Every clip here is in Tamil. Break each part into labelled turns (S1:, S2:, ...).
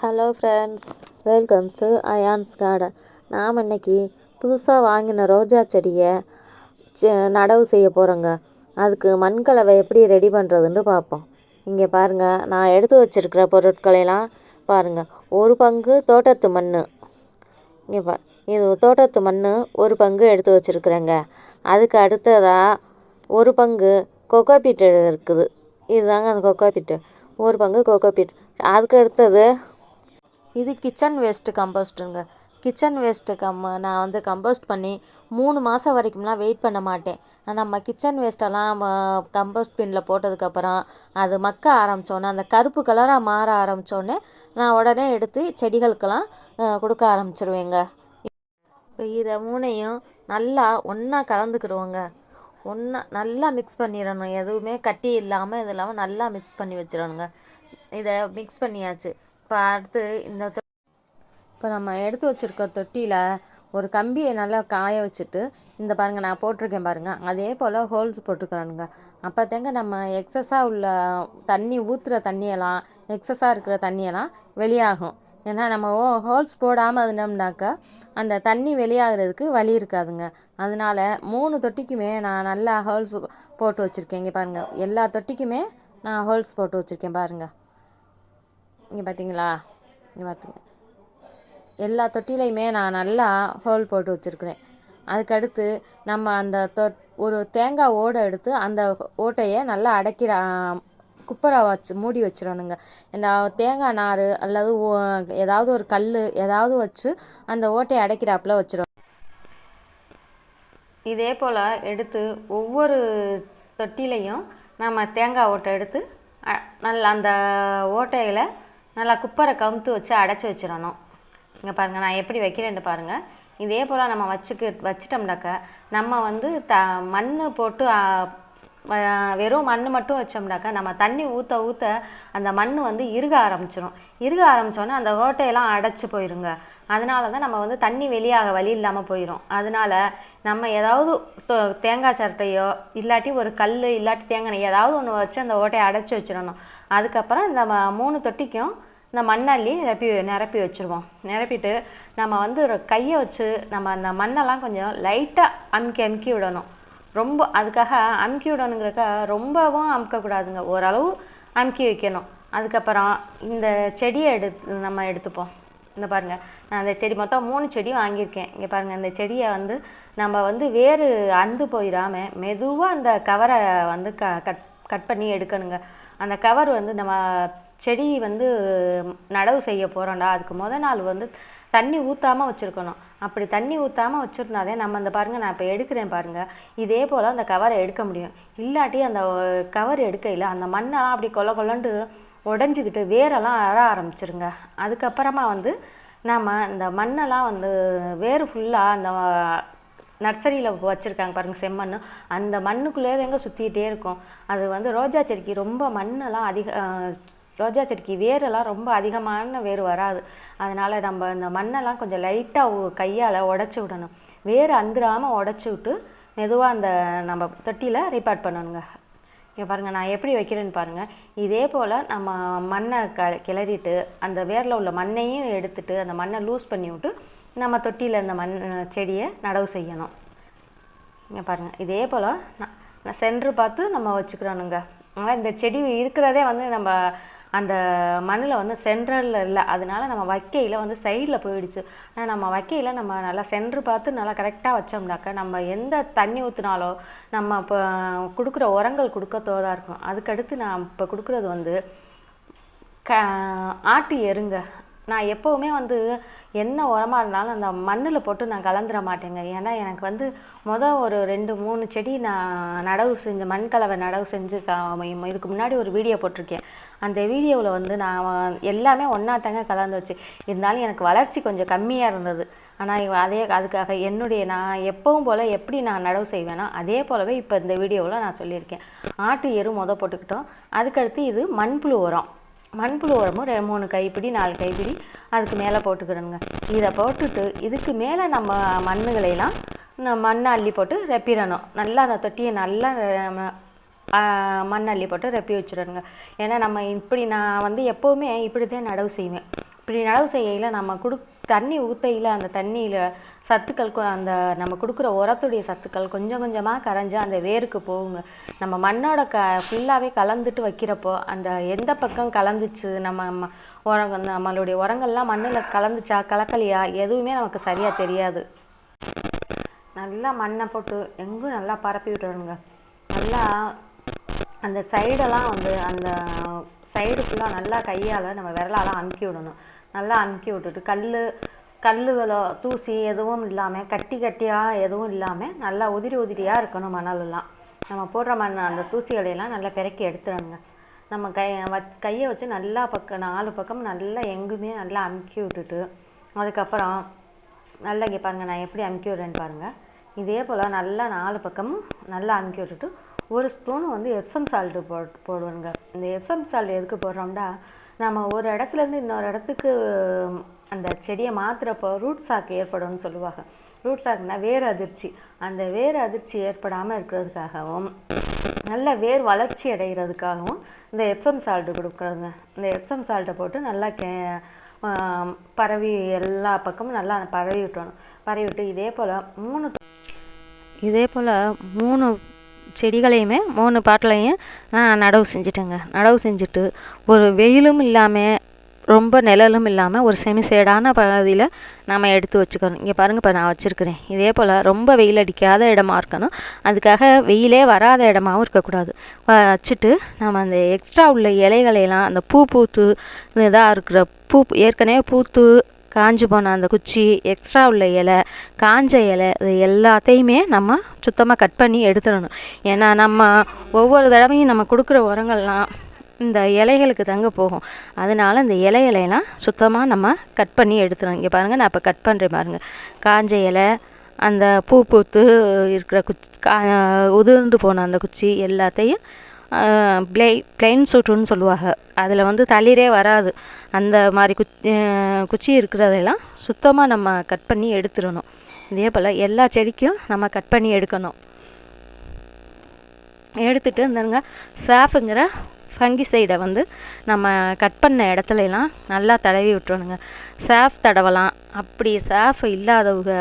S1: Hello friends welcome to Ayaan's garden நாம் இன்றைக்கி புதுசாக வாங்கின ரோஜா செடியை நடவு செய்ய போகிறோங்க அதுக்கு மண்கலவை எப்படி ரெடி பண்ணுறதுன்னு பார்ப்போம். இங்கே பாருங்கள் நான் எடுத்து வச்சிருக்கிற பொருட்களையெல்லாம் பாருங்கள் ஒரு பங்கு தோட்டத்து மண் இங்கே பா இது தோட்டத்து மண் ஒரு பங்கு எடுத்து வச்சுருக்குறேங்க. அதுக்கு அடுத்ததாக ஒரு பங்கு கொக்கோபீட் இருக்குது. இதுதாங்க அந்த கொக்கோபீட்டு ஒரு பங்கு கொக்கோபீட் அதுக்கு அடுத்தது இது கிச்சன் வேஸ்ட்டு கம்போஸ்ட்டுங்க. கிச்சன் வேஸ்ட்டு கம் நான் வந்து கம்போஸ்ட் பண்ணி மூணு மாதம் வரைக்கும்லாம் வெயிட் பண்ண மாட்டேன். நம்ம கிச்சன் வேஸ்ட்டெல்லாம் கம்போஸ்ட் பின்னில் போட்டதுக்கப்புறம் அது மக்க ஆரம்பித்தோன்னே அந்த கருப்பு கலராக மாற ஆரம்பித்தோன்னே நான் உடனே எடுத்து செடிகளுக்கெல்லாம் கொடுக்க ஆரம்பிச்சிருவேங்க. இப்போ இதை மூணையும் நல்லா ஒன்றா கலந்துக்கிடுவோங்க ஒன்றா நல்லா மிக்ஸ் பண்ணிடணும் எதுவுமே கட்டி இல்லாமல் இது இல்லாமல் நல்லா மிக்ஸ் பண்ணி வச்சிடணுங்க இதை மிக்ஸ் பண்ணியாச்சு. இப்போ அடுத்து இந்த தொ- இப்போ நம்ம எடுத்து வச்சுருக்க தொட்டியில் ஒரு கம்பியை நல்லா காய வச்சுட்டு இந்த பாருங்கள் நான் போட்டிருக்கேன் பாருங்கள் அதே போல் ஹோல்ஸ் போட்டுக்கிறானுங்க. அப்போ தேங்க நம்ம எக்ஸஸாக உள்ள தண்ணி ஊற்றுற தண்ணியெல்லாம் எக்ஸஸாக இருக்கிற தண்ணியெல்லாம் வெளியாகும். ஏன்னா நம்ம ஓ ஹோல்ஸ் போடாமல் இருந்தோம்னாக்கா அந்த தண்ணி வெளியாகிறதுக்கு வழி இருக்காதுங்க. அதனால மூணு தொட்டிக்குமே நான் நல்லா ஹோல்ஸ் போட்டு வச்சுருக்கேன். இங்கே பாருங்கள் எல்லா தொட்டிக்குமே நான் ஹோல்ஸ் போட்டு வச்சுருக்கேன் பாருங்கள் இங்கே பார்த்தீங்களா இங்கே பார்த்துங்க எல்லா தொட்டிலையுமே நான் நல்லா ஹோல் போட்டு வச்சுருக்குறேன். அதுக்கடுத்து நம்ம அந்த தொ ஒரு தேங்காய் ஓடை எடுத்து அந்த ஓட்டையை நல்லா அடைக்கிற குப்பரை வச்சு மூடி வச்சிடணுங்க. இந்த தேங்காய் நார் அல்லது ஓ- ஏதாவது ஒரு கல் ஏதாவது வச்சு அந்த ஓட்டையை அடைக்கிறாப்புல வச்சிடணும் இதே போல் எடுத்து ஒவ்வொரு தொட்டிலையும் நம்ம தேங்காய் ஓட்டை எடுத்து நல்லா அந்த ஓட்டையில் நல்லா குப்பரை கவுத்து வச்சு அடைச்சி வச்சிடணும். இங்கே பாருங்கள் நான் எப்படி வைக்கிறேன்னு பாருங்கள் இதே போல் நம்ம வச்சுக்கு வச்சிட்டோம்னாக்க நம்ம வந்து த மண் போட்டு வெறும் மண் மட்டும் வச்சோம்னாக்கா நம்ம தண்ணி ஊற்ற ஊற்ற அந்த மண் வந்து இறுக ஆரம்பிச்சிடும் இறுக ஆரம்பித்தோன்னே அந்த ஓட்டையெல்லாம் அடைச்சி போயிருங்க. அதனால தான் நம்ம வந்து தண்ணி வெளியாக வழி இல்லாமல் போயிடும் அதனால நம்ம ஏதாவது தேங்காய் சரட்டையோ இல்லாட்டி ஒரு கல் இல்லாட்டி தேங்காய் ஏதாவது ஒன்று வச்சு அந்த ஓட்டையை அடைச்சி வச்சிடணும். அதுக்கப்புறம் இந்த மூணு தொட்டிக்கும் இந்த மண்ணள்ளி நிரப்பி நிரப்பி வச்சுருவோம். நிரப்பிட்டு நம்ம வந்து ஒரு கையை வச்சு நம்ம அந்த மண்ணெல்லாம் கொஞ்சம் லைட்டாக அமுக்கி அமுக்கி விடணும். ரொம்ப அதுக்காக அமுக்கி விடணுங்கிறக்காக ரொம்பவும் அமுக்கக்கூடாதுங்க. ஓரளவு அமுக்கி வைக்கணும். அதுக்கப்புறம் இந்த செடியை எடுத்து நம்ம எடுத்துப்போம். இந்த பாருங்க. நான் அந்த செடி மொத்தம் மூணு செடி வாங்கியிருக்கேன். இங்கே பாருங்கள் இந்த செடியை வந்து நம்ம வந்து வேறு அந்து போயிடாமல் மெதுவாக அந்த கவரை வந்து க கட் கட் பண்ணி எடுக்கணுங்க. அந்த கவர் வந்து நம்ம செடி வந்து நடவு செய்ய போகிறோம்டா அதுக்கு முதல் நாள் வந்து தண்ணி ஊற்றாம வச்சுருக்கணும். அப்படி தண்ணி ஊற்றாம வச்சுருந்தாதே நம்ம அந்த பாருங்கள் நான் இப்போ எடுக்கிறேன் பாருங்கள் இதே போல் அந்த கவரை எடுக்க முடியும். இல்லாட்டி அந்த கவர் எடுக்கையில் அந்த மண்ணெல்லாம் அப்படி கொல கொலன்ட்டு உடஞ்சிக்கிட்டு வேரெல்லாம் அற ஆரம்பிச்சிருங்க. அதுக்கப்புறமா வந்து நம்ம இந்த மண்ணெல்லாம் வந்து வேர் ஃபுல்லாக அந்த நர்சரியில் வச்சுருக்காங்க பாருங்க செம்மண் அந்த மண்ணுக்குள்ளே எங்கே சுற்றிக்கிட்டே இருக்கும். அது வந்து ரோஜா செடிக்கு ரொம்ப மண்ணெல்லாம் அதிக ரோஜா செடிக்கு வேரெல்லாம் ரொம்ப அதிகமான வேர் வராது. அதனால் நம்ம இந்த மண்ணெல்லாம் கொஞ்சம் லைட்டாக கையால் உடச்சி விடணும். வேர் அந்திராமல் உடச்சி விட்டு மெதுவாக அந்த நம்ம தொட்டியில் ரீபார்ட் பண்ணணுங்க. இங்கே பாருங்கள் நான் எப்படி வைக்கிறேன்னு பாருங்கள் இதே போல் நம்ம மண்ணை க கிளறிட்டு அந்த வேரில் உள்ள மண்ணையும் எடுத்துட்டு அந்த மண்ணை லூஸ் பண்ணி விட்டு நம்ம தொட்டியில் இந்த மண் செடியை நடவு செய்யணும். இங்கே பாருங்கள் இதே போல் நான் சென்ட்ரு பார்த்து நம்ம வச்சுக்கிறோனுங்க ஆனால் இந்த செடி இருக்கிறதே வந்து நம்ம அந்த மண்ணில் வந்து சென்ட்ரலில் இல்லை. அதனால நம்ம வைக்கையில் வந்து சைடில் போயிடுச்சு. ஆனால் நம்ம வைக்கையில் நம்ம நல்லா சென்ட்ரு பார்த்து நல்லா கரெக்டாக வச்சோம்னாக்கா நம்ம எந்த தண்ணி ஊற்றினாலோ நம்ம இப்போ கொடுக்குற உரங்கள் கொடுக்க இருக்கும். அதுக்கடுத்து நான் இப்போ கொடுக்குறது வந்து க ஆட்டு எருங்க. நான் எப்போவுமே வந்து என்ன உரமாக இருந்தாலும் அந்த மண்ணில் போட்டு நான் கலந்துட மாட்டேங்க. ஏன்னா எனக்கு வந்து மொதல் ஒரு ரெண்டு மூணு செடி நான் நடவு செஞ்ச மண் கலவை நடவு செஞ்சு இதுக்கு முன்னாடி ஒரு வீடியோ போட்டிருக்கேன். அந்த வீடியோவில் வந்து நான் எல்லாமே ஒன்றாத்தாங்க கலந்து வச்சு இருந்தாலும் எனக்கு வளர்ச்சி கொஞ்சம் கம்மியாக இருந்தது. ஆனால் அதே அதுக்காக என்னுடைய நான் எப்பவும் போல் எப்படி நான் நடவு செய்வேனோ அதே போலவே இப்போ இந்த வீடியோவில் நான் சொல்லியிருக்கேன். ஆட்டு எரு முத போட்டுக்கிட்டோம். அதுக்கடுத்து இது மண்புழு உரம். மண்புழு உரமும் ரெ மூணு கைப்பிடி நாலு கைப்பிடி அதுக்கு மேலே போட்டுக்கிறோங்க இதை போட்டுட்டு இதுக்கு மேலே நம்ம மண்ணுகளையெல்லாம் மண்ணை அள்ளி போட்டு ரெப்பிடணும். நல்லா அந்த தொட்டியை நல்லா மண் அள்ளி போட்டு ரெப்பி வச்சிடணுங்க. ஏன்னா நம்ம இப்படி நான் வந்து எப்போவுமே இப்படி தான் நடவு செய்வேன். இப்படி நடவு செய்யையில் நம்ம குடு தண்ணி ஊற்றையில் அந்த தண்ணியில் சத்துக்கள் அந்த நம்ம கொடுக்குற உரத்துடைய சத்துக்கள் கொஞ்சம் கொஞ்சமாக கரைஞ்சு அந்த வேருக்கு போகுங்க. நம்ம மண்ணோட க ஃபுல்லாகவே கலந்துட்டு வைக்கிறப்போ அந்த எந்த பக்கம் கலந்துச்சு நம்ம ம- உரம் நம்மளுடைய உரங்கள்லாம் மண்ணில் கலந்துச்சா கலக்கலையா எதுவுமே நமக்கு சரியாக தெரியாது. நல்லா மண்ணை போட்டு எங்கும் நல்லா பரப்பி விட்டுருங்க நல்லா அந்த சைடெல்லாம் வந்து அந்த சைடு ஃபுல்லாக நல்லா கையால் நம்ம விரலாலாம் அமுக்கி விடணும். நல்லா அமுக்கி விட்டுட்டு கல் கல்லுகளோ தூசி எதுவும் இல்லாமல் கட்டி கட்டியாக எதுவும் இல்லாமல் நல்லா உதிரி உதிரியாக இருக்கணும் மணலெல்லாம். நம்ம போடுற மண் அந்த தூசிகளையெல்லாம் நல்லா பிறக்கி எடுத்துடணுங்க நம்ம கை வச் கையை வச்சு நல்லா பக்கம் நாலு பக்கம் நல்லா எங்குமே நல்லா அமுக்கி விட்டுட்டு அதுக்கப்புறம் நல்லா இங்கே பாருங்கள் நான் எப்படி அமுக்கி விடுறேன்னு பாருங்கள் இதே போல் நல்லா நாலு பக்கமும் நல்லா அமுக்கி விட்டுட்டு ஒரு ஸ்பூன் வந்து எப்சம் சால்ட்டு போட் போடுவேங்க இந்த எப்சம் சால்ட் எதுக்கு போடுறோம்னா நம்ம ஒரு இடத்துலேருந்து இன்னொரு இடத்துக்கு அந்த செடியை மாற்றுறப்போ ரூட் சாக்கு ஏற்படும்னு சொல்லுவாங்க. ரூட் சாக்குனா வேர் அதிர்ச்சி. அந்த வேர் அதிர்ச்சி ஏற்படாமல் இருக்கிறதுக்காகவும் நல்ல வேர் வளர்ச்சி அடைகிறதுக்காகவும் இந்த எப்சம் சால்ட்டு கொடுக்குறதுங்க இந்த எப்சம் சால்ட்டை போட்டு நல்லா கே பரவி எல்லா பக்கமும் நல்லா பரவி விட்டணும் பரவி விட்டு இதே போல் மூணு இதே போல் மூணு செடிகளையுமே மூணு பாட்டிலையும் நான் நடவு செஞ்சுட்டேங்க. நடவு செஞ்சுட்டு ஒரு வெயிலும் இல்லாமல் ரொம்ப நிழலும் இல்லாமல் ஒரு செமி சேடான பகுதியில் நம்ம எடுத்து வச்சுக்கணும். இங்கே பாருங்கள் இப்போ நான் வச்சுருக்கிறேன். இதே போல் ரொம்ப வெயில் அடிக்காத இடமா இருக்கணும். அதுக்காக வெயிலே வராத இடமாவும் இருக்கக்கூடாது. வச்சுட்டு நம்ம அந்த எக்ஸ்ட்ரா உள்ள இலைகளையெல்லாம் அந்த பூ பூத்து இதாக இருக்கிற பூ ஏற்கனவே பூத்து காஞ்சு போன அந்த குச்சி எக்ஸ்ட்ரா உள்ள இலை காஞ்ச இலை இது எல்லாத்தையுமே நம்ம சுத்தமாக கட் பண்ணி எடுத்துடணும். ஏன்னா நம்ம ஒவ்வொரு தடவையும் நம்ம கொடுக்குற உரங்கள்லாம் இந்த இலைகளுக்கு தாங்க போகும். அதனால இந்த இலைகளையெல்லாம் சுத்தமாக நம்ம கட் பண்ணி எடுத்துடணும். இங்கே பாருங்கள் நான் இப்போ கட் பண்ணுறேன் பாருங்கள் காஞ்ச இலை அந்த பூ பூத்து இருக்கிற குச்சி கா உதிர்ந்து போன அந்த குச்சி எல்லாத்தையும் ப்ளே ப்ளைன் சூட்டுன்னு சொல்லுவாங்க. அதில் வந்து தளிரே வராது. அந்த மாதிரி குச் குச்சி இருக்கிறதெல்லாம் சுத்தமாக நம்ம கட் பண்ணி எடுத்துடணும். இதே போல் எல்லா செடிக்கும் நம்ம கட் பண்ணி எடுக்கணும். எடுத்துட்டு இந்தங்க சாஃபுங்கிற ஃபங்கிசைடை வந்து நம்ம கட் பண்ண இடத்துலலாம் நல்லா தடவி விட்டுறணுங்க. சாஃப் தடவலாம். அப்படி சாஃப் இல்லாதவங்க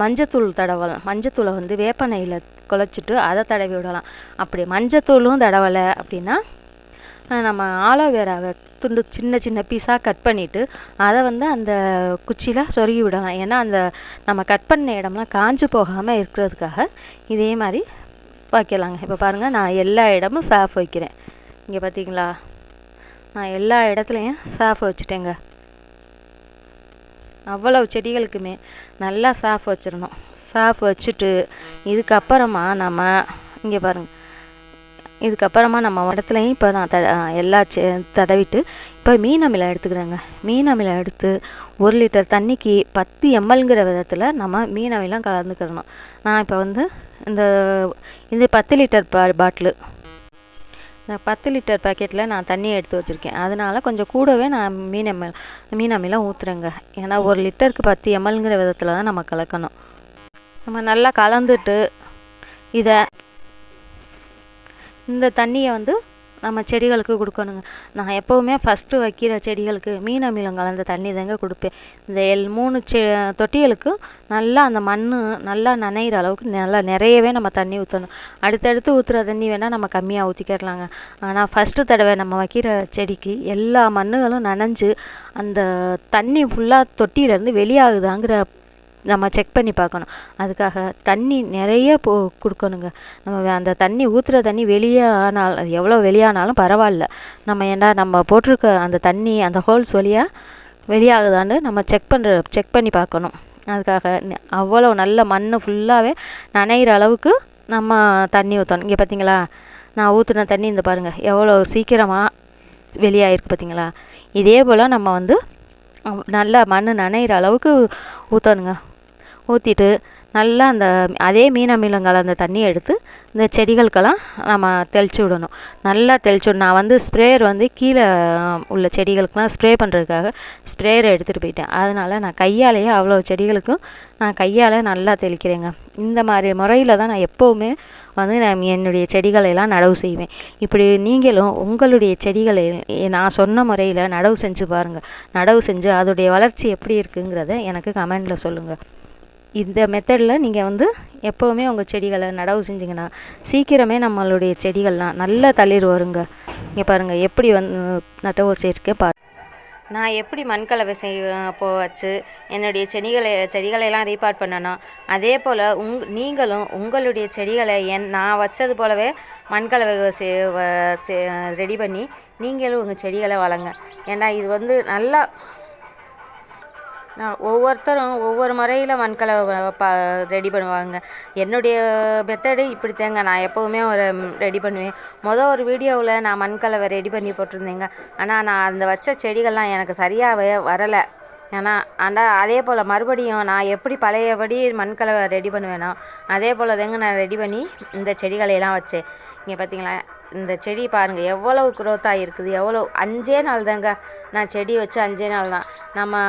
S1: மஞ்சத்தூள் தடவலாம். மஞ்சத்தூளை வந்து வேப்பெண்ணெயில் குழச்சிட்டு அதை தடவி விடலாம். அப்படி மஞ்சத்தூளும் தடவலை அப்படின்னா நம்ம ஆலோவேராவை துண்டு சின்ன சின்ன பீஸாக கட் பண்ணிவிட்டு அதை வந்து அந்த குச்சியில் சொருகி விடலாம். ஏன்னா அந்த நம்ம கட் பண்ண இடம்லாம் காஞ்சு போகாமல் இருக்கிறதுக்காக இதே மாதிரி வைக்கலாங்க. இப்போ பாருங்கள் நான் எல்லா இடமும் சாஃப் வைக்கிறேன். இங்கே பார்த்தீங்களா நான் எல்லா இடத்துலையும் சாஃப் வச்சுட்டேங்க. அவ்வளவு செடிகளுக்குமே நல்லா சாஃப் வச்சிடணும். சாஃப் வச்சுட்டு இதுக்கப்புறமா நம்ம இங்கே பாருங்கள் இதுக்கப்புறமா நம்ம இடத்துலையும் இப்போ நான் த எல்லா செ தடவிட்டு இப்போ மீன் அமிலம் எடுத்துக்கிறேங்க. மீன் அமிலம் எடுத்து ஒரு லிட்டர் தண்ணிக்கு பத்து எம்எல்ங்கிற விதத்தில் நம்ம மீன் அமிலம் கலந்துக்கிறணும். நான் இப்போ வந்து இந்த இது பத்து லிட்டர் பா பாட்டிலு பத்து லிட்டர் பாக்கெட்டில் நான் தண்ணி எடுத்து வச்சுருக்கேன். அதனால் கொஞ்சம் கூடவே நான் மீன் எம்எல் மீன் அமிலம் ஊற்றுறேங்க ஏன்னா ஒரு லிட்டருக்கு பத்து எம்எல்ங்கிற விதத்தில் தான் நம்ம கலக்கணும். நம்ம நல்லா கலந்துட்டு இதை இந்த தண்ணியை வந்து நம்ம செடிகளுக்கு கொடுக்கணுங்க. நான் எப்போவுமே ஃபஸ்ட்டு வைக்கிற செடிகளுக்கு மீன் அமிலம் கலந்த தண்ணி தாங்க கொடுப்பேன். இந்த எல் மூணு செ தொட்டிகளுக்கும் நல்லா அந்த மண் நல்லா நனைகிற அளவுக்கு நல்லா நிறையவே நம்ம தண்ணி ஊற்றணும் அடுத்தடுத்து ஊற்றுற தண்ணி வேணால் நம்ம கம்மியாக ஊற்றிக்கிறலாங்க ஆனால் ஃபஸ்ட்டு தடவை நம்ம வைக்கிற செடிக்கு எல்லா மண்ணுகளும் நனைஞ்சு அந்த தண்ணி ஃபுல்லாக தொட்டியிலேருந்து வெளியாகுதாங்கிற நம்ம செக் பண்ணி பார்க்கணும். அதுக்காக தண்ணி நிறைய போ கொடுக்கணுங்க. நம்ம அந்த தண்ணி ஊற்றுற தண்ணி வெளியே ஆனால் அது எவ்வளோ வெளியானாலும் பரவாயில்ல. நம்ம ஏன்னா நம்ம போட்டிருக்க அந்த தண்ணி அந்த ஹோல்ஸ் வழியாக வெளியாகுதான்னு நம்ம செக் பண்ணுற செக் பண்ணி பார்க்கணும். அதுக்காக அவ்வளோ நல்ல மண் ஃபுல்லாகவே நனைகிற அளவுக்கு நம்ம தண்ணி ஊற்றணும் இங்கே பார்த்தீங்களா? நான் ஊற்றின தண்ணி இந்த பாருங்கள் எவ்வளோ சீக்கிரமாக வெளியாயிருக்கு பார்த்தீங்களா? இதே போல் நம்ம வந்து நல்லா மண் நனைகிற அளவுக்கு ஊற்றணுங்க ஊற்றிட்டு நல்லா அந்த அதே மீன் அமிலம் அந்த தண்ணியை எடுத்து இந்த செடிகளுக்கெல்லாம் நம்ம தெளித்து விடணும். நல்லா தெளிச்சு விடணும். நான் வந்து ஸ்ப்ரேயர் வந்து கீழே உள்ள செடிகளுக்கெலாம் ஸ்ப்ரே பண்ணுறதுக்காக ஸ்ப்ரேயரை எடுத்துகிட்டு போயிட்டேன். அதனால் நான் கையாலேயே அவ்வளோ செடிகளுக்கும் நான் கையால் நல்லா தெளிக்கிறேங்க. இந்த மாதிரி முறையில் தான் நான் எப்போவுமே வந்து நான் என்னுடைய செடிகளை எல்லாம் நடவு செய்வேன். இப்படி நீங்களும் உங்களுடைய செடிகளை நான் சொன்ன முறையில் நடவு செஞ்சு பாருங்கள் நடவு செஞ்சு அதோடைய வளர்ச்சி எப்படி இருக்குங்கிறத எனக்கு கமெண்டில் சொல்லுங்கள் இந்த மெத்தடில் நீங்கள் வந்து எப்போவுமே உங்கள் செடிகளை நடவு செஞ்சிங்கன்னா சீக்கிரமே நம்மளுடைய செடிகள்லாம் நல்ல தளிர் வருங்க. இங்கே பாருங்கள் எப்படி வந்து நடவு வச்சுருக்கேன் பா நான் எப்படி மண்கலவை செய் போ வச்சு என்னுடைய செடிகளை செடிகளையெல்லாம் ரீபார்ட் பண்ணணும் அதே போல் உங் நீங்களும் உங்களுடைய செடிகளை என் நான் வச்சது போலவே மண்கலவை செ ரெடி பண்ணி நீங்களும் உங்கள் செடிகளை வளங்க ஏன்னா இது வந்து நல்லா ஒவ்வொருத்தரும் ஒவ்வொரு முறையில் மண்கலவை ப ரெடி பண்ணுவாங்க. என்னுடைய மெத்தடு இப்படி தேங்க நான் எப்போவுமே ஒரு ரெடி பண்ணுவேன். மொதல் ஒரு வீடியோவில் நான் மண்கலவை ரெடி பண்ணி போட்டிருந்தேங்க. ஆனால் நான் அந்த வச்ச செடிகள்லாம் எனக்கு சரியாகவே வரலை. ஏன்னா ஆனால் அதே போல் மறுபடியும் நான் எப்படி பழையபடி மண்கலவை ரெடி பண்ணுவேனோ அதே போல் தாங்க நான் ரெடி பண்ணி இந்த செடிகளையெல்லாம் வச்சேன். இங்கே பார்த்தீங்களா இந்த செடி பாருங்கள் எவ்வளவு க்ரோத் ஆகிருக்குது எவ்வளோ அஞ்சே நாள் தாங்க நான் செடி வச்சு அஞ்சே நாள் தான். நம்ம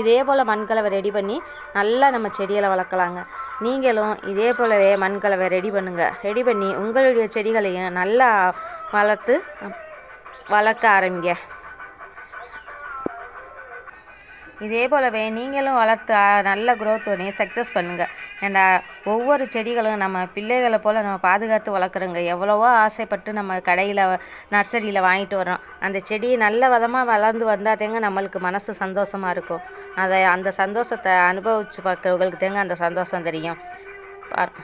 S1: இதே போல் மண்கலவை ரெடி பண்ணி நல்லா நம்ம செடிகளை வளர்க்கலாங்க. நீங்களும் இதே போலவே மண்கலவை ரெடி பண்ணுங்கள் ரெடி பண்ணி உங்களுடைய செடிகளையும் நல்லா வளர்த்து வளர்க்க ஆரம்பிங்க. இதே போலவே நீங்களும் வளர்த்து நல்ல க்ரோத் பண்ணி சக்ஸஸ் பண்ணுங்கள் ஏன்னா ஒவ்வொரு செடிகளும் நம்ம பிள்ளைகளை போல் நம்ம பாதுகாத்து வளர்க்குறோங்க. எவ்வளவோ ஆசைப்பட்டு நம்ம கடையில் நர்சரியில் வாங்கிட்டு வரோம் அந்த செடி நல்ல விதமாக வளர்ந்து வந்தால் தேங்க நம்மளுக்கு மனசு சந்தோஷமாக இருக்கும். அதை அந்த சந்தோஷத்தை அனுபவித்து பார்க்குறவங்களுக்கு தேங்க அந்த சந்தோஷம் தெரியும். பார்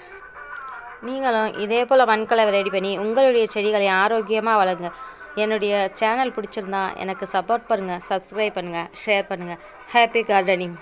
S1: நீங்களும் இதே போல் மண்கலவை ரெடி பண்ணி உங்களுடைய செடிகளை ஆரோக்கியமாக வளருங்க. என்னுடைய சேனல் பிடிச்சிருந்தா எனக்கு சப்போர்ட் பண்ணுங்கள் சப்ஸ்கிரைப் பண்ணுங்கள் ஷேர் பண்ணுங்கள் ஹாப்பி கார்டனிங்